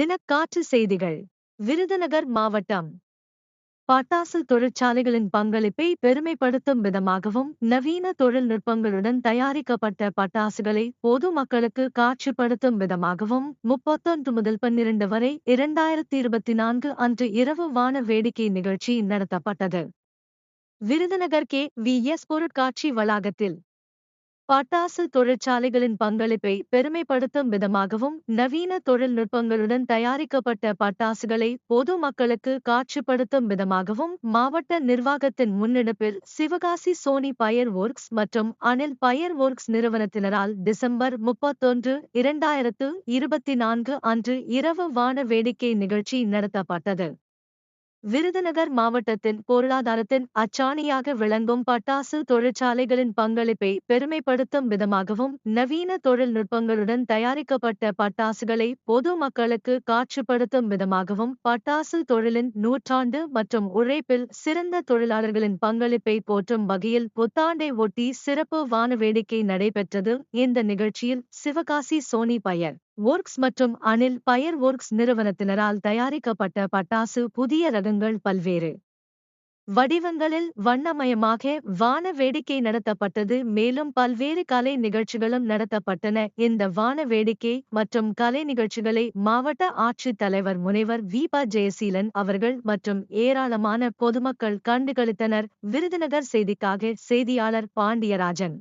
தினக்காற்று செய்திகள். விருதுநகர் மாவட்டம். பட்டாசு தொழிற்சாலைகளின் பங்களிப்பை பெருமைப்படுத்தும் விதமாகவும் நவீன தொழில்நுட்பங்களுடன் தயாரிக்கப்பட்ட பட்டாசுகளை பொதுமக்களுக்கு காட்சிப்படுத்தும் விதமாகவும் முப்பத்தொன்று முதல் பன்னிரண்டு வரை இரண்டாயிரத்தி இருபத்தி நான்கு அன்று இரவு வான வேடிக்கை நிகழ்ச்சி நடத்தப்பட்டது. விருதுநகர் கே வி எஸ் பொருட்காட்சி வளாகத்தில் பட்டாசு தொழிற்சாலைகளின் பங்களிப்பை பெருமைப்படுத்தும் விதமாகவும் நவீன தொழில்நுட்பங்களுடன் தயாரிக்கப்பட்ட பட்டாசுகளை பொது மக்களுக்கு காட்சிப்படுத்தும் விதமாகவும் மாவட்ட நிர்வாகத்தின் முன்னெடுப்பில் சிவகாசி சோனி பயர் ஒர்க்ஸ் மற்றும் அனில் பயர் ஒர்க்ஸ் நிறுவனத்தினரால் டிசம்பர் முப்பத்தொன்று இரண்டாயிரத்து இருபத்தி நான்கு அன்று இரவு வான வேடிக்கை நிகழ்ச்சி நடத்தப்பட்டது. விருதுநகர் மாவட்டத்தின் பொருளாதாரத்தின் அச்சாணியாக விளங்கும் பட்டாசு தொழிற்சாலைகளின் பங்களிப்பை பெருமைப்படுத்தும் விதமாகவும் நவீன தொழில்நுட்பங்களுடன் தயாரிக்கப்பட்ட பட்டாசுகளை பொது மக்களுக்கு காட்சிப்படுத்தும் விதமாகவும் பட்டாசு தொழிலின் நூற்றாண்டு மற்றும் உழைப்பில் சிறந்த தொழிலாளர்களின் பங்களிப்பை போற்றும் வகையில் புத்தாண்டை ஒட்டி சிறப்பு வானவேடிக்கை நடைபெற்றது. இந்த நிகழ்ச்சியில் சிவகாசி சோனி பயன் ஒர்க்ஸ் மற்றும் அனில் பயர் ஒர்க்ஸ் நிறுவனத்தினரால் தயாரிக்கப்பட்ட பட்டாசு புதிய ரகங்கள் பல்வேறு. வடிவங்களில் வண்ணமயமாக வான வேடிக்கை நடத்தப்பட்டது மேலும் பல்வேறு கலை நிகழ்ச்சிகளும் நடத்தப்பட்டன. இந்த வான வேடிக்கை மற்றும் கலை நிகழ்ச்சிகளை மாவட்ட ஆட்சித் தலைவர் முனைவர் வீபா ஜெயசீலன் அவர்கள் மற்றும் ஏராளமான பொதுமக்கள் கண்டுகளித்தனர். விருதுநகர் செய்திக்காக செய்தியாளர் பாண்டியராஜன்.